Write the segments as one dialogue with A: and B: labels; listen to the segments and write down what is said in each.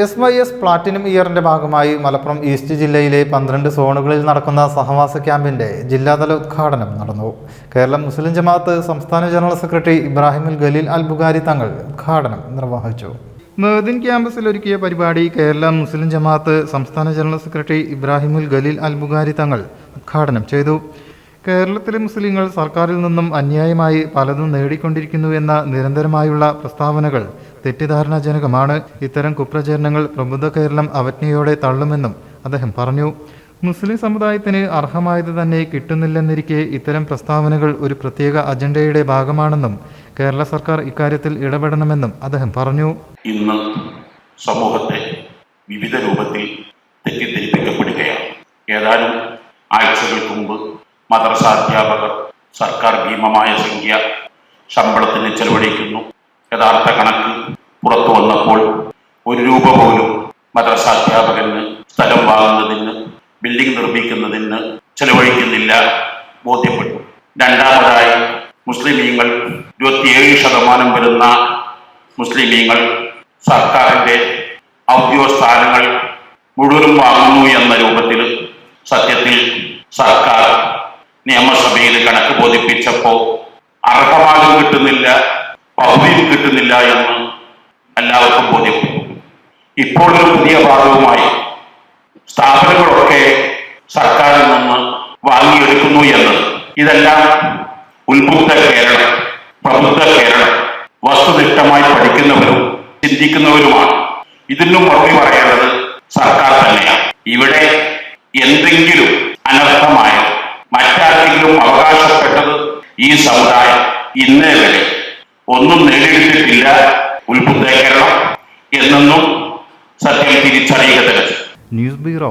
A: S Y S platinum ഇയറിന്റെ ഭാഗമായി Malappuram east ജില്ലയിലെ പന്ത്രണ്ട് സോണുകളിൽ നടക്കുന്ന സഹവാസ ക്യാമ്പിന്റെ ജില്ലാതല ഉദ്ഘാടനം നടന്നു. കേരള മുസ്ലിം ജമാഅത്ത് സംസ്ഥാന ജനറൽ സെക്രട്ടറി ഇബ്രാഹിമുൽ ഖലീൽ അൽ ബുഖാരി തങ്ങൾ ഉദ്ഘാടനം നിർവഹിച്ചു. മേദിൻ ക്യാമ്പസിൽ ഒരുക്കിയ പരിപാടി കേരള മുസ്ലിം ജമാഅത്ത് സംസ്ഥാന ജനറൽ സെക്രട്ടറി ഇബ്രാഹിമുൽ ഖലീൽ അൽ ബുഖാരി തങ്ങൾ ഉദ്ഘാടനം ചെയ്തു. കേരളത്തിലെ മുസ്ലിങ്ങൾ സർക്കാരിൽ നിന്നും അന്യായമായി പലതും നേടിക്കൊണ്ടിരിക്കുന്നു എന്ന നിരന്തരമായുള്ള പ്രസ്താവനകൾ തെറ്റിദ്ധാരണാജനകമാണ്. ഇത്തരം കുപ്രചരണങ്ങൾ പ്രബുദ്ധ കേരളം അവജ്ഞയോടെ തള്ളുമെന്നും അദ്ദേഹം പറഞ്ഞു. മുസ്ലിം സമുദായത്തിന് അർഹമായത് തന്നെ കിട്ടുന്നില്ലെന്നിരിക്കെ ഇത്തരം പ്രസ്താവനകൾ ഒരു പ്രത്യേക അജണ്ടയുടെ ഭാഗമാണെന്നും കേരള സർക്കാർ ഇക്കാര്യത്തിൽ ഇടപെടണമെന്നും അദ്ദേഹം പറഞ്ഞു.
B: ഇന്ന് സമൂഹത്തെ വിവിധ രൂപത്തിൽ മദ്രസാധ്യാപകർ സർക്കാർ ഭീമമായ സംഖ്യ ശമ്പളത്തിന് ചെലവഴിക്കുന്നു. യഥാർത്ഥ കണക്ക് പുറത്തു വന്നപ്പോൾ ഒരു രൂപ പോലും മദ്രസ അധ്യാപകന് സ്ഥലം വാങ്ങുന്നതിന് ബിൽഡിംഗ് നിർമ്മിക്കുന്നതിന് ചെലവഴിക്കുന്നില്ല ബോധ്യപ്പെട്ടു. രണ്ടാമതായി മുസ്ലിമീങ്ങൾ ഇരുപത്തിയേഴ് ശതമാനം വരുന്ന മുസ്ലിമീങ്ങൾ സർക്കാരിന്റെ ഔദ്യോഗിക സ്ഥാനങ്ങൾ മുഴുവനും വാങ്ങുന്നു എന്ന രൂപത്തിൽ സത്യത്തിൽ സർക്കാർ നിയമസഭയിൽ കണക്ക് ബോധിപ്പിച്ചപ്പോ അർഹമാകും കിട്ടുന്നില്ല പകുതിയും കിട്ടുന്നില്ല എന്ന് എല്ലാവർക്കും ബോധ്യപ്പെട്ടു. ഇപ്പോൾ പുതിയ ഭാഗവുമായി സ്ഥാപനങ്ങളൊക്കെ സർക്കാരിൽ നിന്ന് വാങ്ങിയെടുക്കുന്നു എന്നത്. ഇതെല്ലാം ഉത്ബുദ്ധ കേരളം പ്രബുദ്ധ കേരളം വസ്തുനിഷ്ഠമായി പഠിക്കുന്നവരും ചിന്തിക്കുന്നവരുമാണ്. ഇതിനും മറുപടി പറയേണ്ടത് സർക്കാർ തന്നെയാണ്. ഇവിടെ എന്തെങ്കിലും ഈ സമുദായം ഇന്നേ വരെ ഒന്നും നേടിയെടുത്തിട്ടില്ല. ഉത്ബുദ്ധ കേരളം എന്നെന്നും സത്യം തിരിച്ചറിയുക തന്നെ
A: ന്യൂസ് ബ്യൂറോ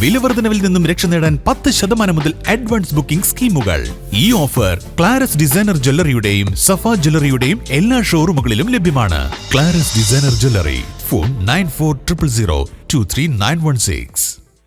C: വിലവർധനവിൽ നിന്നും രക്ഷ നേടാൻ പത്ത് ശതമാനം മുതൽ അഡ്വാൻസ് ബുക്കിംഗ് സ്കീമുകൾ. ഈ ഓഫർ ക്ലാരസ് ഡിസൈനർ ജ്വല്ലറിയുടെയും സഫ ജ്വല്ലറിയുടെയും എല്ലാ ഷോറൂമുകളിലും ലഭ്യമാണ്. Claras designer jewellery phone nine four triple zero two three nine one six